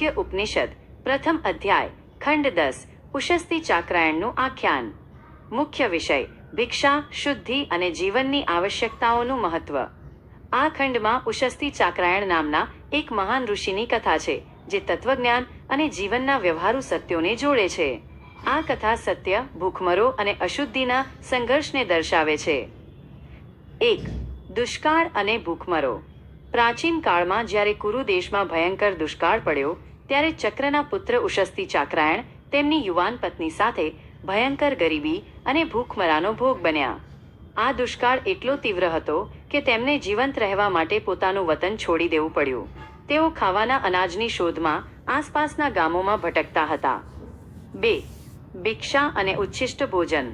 કે ઉપનિષદ, પ્રથમ અધ્યાય, ખંડ દસ ઉશસ્તી ચાક્રાયણનું આખ્યાન. મુખ્ય વિષય, ભિક્ષા, શુદ્ધિ અને જીવનની આવશ્યકતાઓનું મહત્વ. આ ખંડમાં ઉશસ્તી ચાક્રાયણ નામના એક મહાન ઋષિની કથા છે, જે તત્વજ્ઞાન અને જીવનના વ્યવહારુ સત્યોને જોડે છે. આ કથા સત્ય, ભૂખમરો અને અશુદ્ધિના સંઘર્ષને દર્શાવે છે. એક, દુષ્કાળ અને ભૂખમરો. પ્રાચીન કાળમાં જ્યારે કુરુ દેશમાં ભયંકર દુષ્કાળ પડ્યો, ત્યારે ચક્રના પુત્ર ઉશસ્તી ચાક્રાયણ તેમની યુવાન પત્ની સાથે ભયંકર ગરીબી અને ભૂખમરાનો ભોગ બન્યા. આ દુષ્કાળ એટલો તીવ્ર હતો કે તેમને જીવંત રહેવા માટે પોતાનું વતન છોડી દેવું પડ્યું. તેઓ ખાવાના અનાજની શોધમાં આસપાસના ગામોમાં ભટકતા હતા. બે, ભિક્ષા અને ઉચ્છિષ્ટ ભોજન.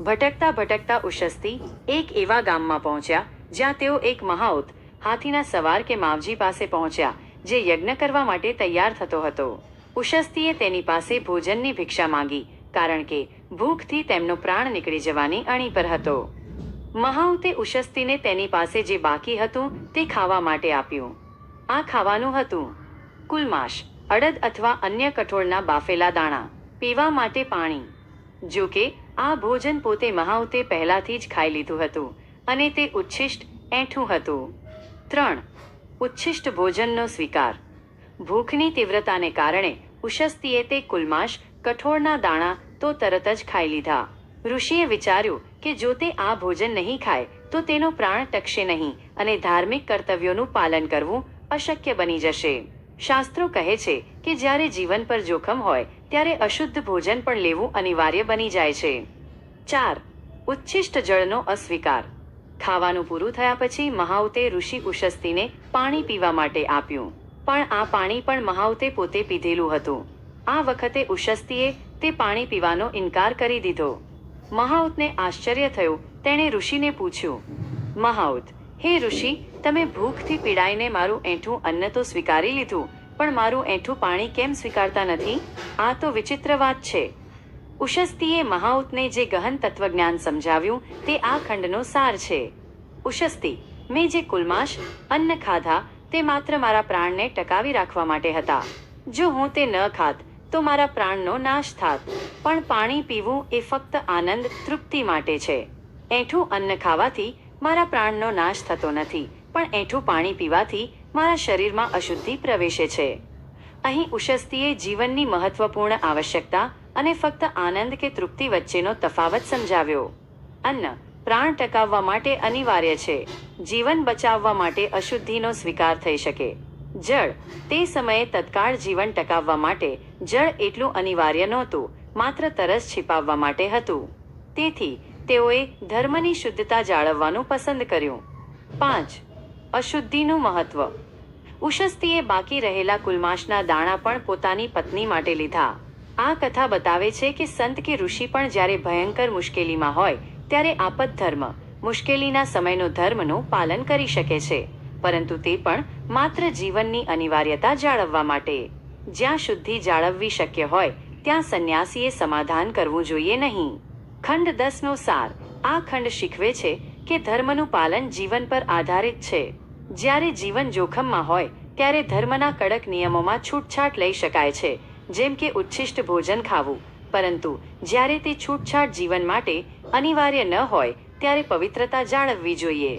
ભટકતા ભટકતા ઉશસ્તી એક એવા ગામમાં પહોંચ્યા જ્યાં તેઓ એક મહાઉત હાથીના સવાર કે માવજી પાસે પહોંચ્યા, જે યજ્ઞ કરવા માટે તૈયાર થતો હતો. ઉશસ્તીએ તેની પાસે ભોજનની ભિક્ષા માંગી, કારણ કે ભૂખથી તેમનો પ્રાણ નીકળી જવાની અણી પર હતો. મહાઉતે ઉશસ્તીને તેની પાસે જે બાકી હતું તે ખાવા માટે આપ્યું. આ ખાવાનું હતું કુલમાશ, અડદ અથવા અન્ય કઠોળના બાફેલા દાણા, પીવા માટે પાણી. જો કે, આ ભોજન પોતે મહાઉતે પહેલાથી જ ખાઈ લીધું હતું અને તે ઉચ્છિષ્ટ, એઠું હતું. ત્રણ, ઉચ્છિષ્ટ ભોજનનો સ્વીકાર. ભૂખની તીવ્રતાને કારણે ઉશસ્તીએ તે કુલમાશ, કઠોળના દાણા તો તરત જ ખાઈ લીધા. ઋષિએ વિચાર્યું કે જો તે આ ભોજન નહીં ખાય, તો તેનો પ્રાણ ટકશે નહીં અને ધાર્મિક કર્તવ્યોનું પાલન કરવું અશક્ય બની જશે. શાસ્ત્રો કહે છે કે જ્યારે જીવન પર જોખમ હોય, ત્યારે અશુદ્ધ ભોજન પણ લેવું અનિવાર્ય બની જાય છે. ચાર, ઉચ્છિષ્ટ જળનો અસ્વીકાર. ખાવાનું પૂરું થયા પછી મહાઉતે ઋષિ ઉશસ્તીને પાણી પીવા માટે આપ્યું. પણ આ પાણી પણ મહાઉતે પોતે પીધેલું હતું. આ વખતે ઉશસ્તીએ તે પાણી પીવાનો ઇનકાર કરી દીધો. મહાઉતને આશ્ચર્ય થયું. તેણે ઋષિને પૂછ્યું, મહાઉત, હે ઋષિ, તમે ભૂખથી પીડાઈને મારું એઠું અન્ન તો સ્વીકારી લીધું, પણ મારું એઠું પાણી કેમ સ્વીકારતા નથી? આ તો વિચિત્ર વાત છે. ઉશસ્તીએ મહાઉતને જે ગહન તત્વજ્ઞાન સમજાવ્યું, તે આ ખંડનો સાર છે. ઉશસ્તી. મેં જે કુલમાશ, અન્ન ખાધા, તે માત્ર મારા પ્રાણને ટકાવી રાખવા માટે હતા. જો હું તે ન ખાત, તો મારા પ્રાણનો નાશ થાત. પણ પાણી પીવું એ ફક્ત આનંદ, તૃપ્તિ માટે છે. એઠું અન્ન ખાવાથી મારા પ્રાણનો નાશ થતો નથી, પણ એઠું પાણી પીવાથી મારા શરીરમાં અશુદ્ધિ પ્રવેશે છે. અહીં ઉશસ્તીએ જીવનની મહત્વપૂર્ણ આવશ્યકતા અને ફક્ત આનંદ કે તૃપ્તિ વચ્ચેનો તફાવત સમજાવ્યો. અન્ન પ્રાણ ટકાવવા માટે અનિવાર્ય છે. જીવન બચાવવા માટે અશુદ્ધિનો સ્વીકાર થઈ શકે. જળ, તે સમયે તત્કાળ જીવન ટકાવવા માટે જળ એટલું અનિવાર્ય નહોતું, માત્ર તરસ છિપાવવા માટે હતું. તેથી, તેઓએ ધર્મની શુદ્ધતા જાળવવાનું પસંદ કર્યું. પાંચ, અશુદ્ધિનું મહત્વ. ઉશસ્તીએ બાકી રહેલા કુલમાશના દાણા પણ પોતાની પત્ની માટે લીધા. આ કથા બતાવે છે કે સંત કે ઋષિ પણ જ્યારે ભયંકર મુશ્કેલીમાં હોય ત્યારે આપત ધર્મ, મુશ્કેલીના સમયનો ધર્મનું પાલન કરી શકે છે. પરંતુ તે પણ માત્ર જીવનની અનિવાર્યતા જાળવવા માટે. જ્યાં શુદ્ધિ જાળવવી શક્ય હોય, ત્યાં સંન્યાસીએ સમાધાન કરવું જોઈએ નહીં. ખંડ દસનો સાર. આ ખંડ શીખવે છે કે ધર્મનું પાલન જીવન પર આધારિત છે. જ્યારે જીવન જોખમમાં હોય, ત્યારે ધર્મના કડક નિયમોમાં છૂટછાટ લઈ શકાય છે. જેમ કે ઉચ્છિષ્ટ ભોજન ખાવું. પરંતુ જ્યારે તે છૂટછાટ જીવન માટે અનિવાર્ય ન હોય ત્યારે પવિત્રતા જાળવવી જોઈએ.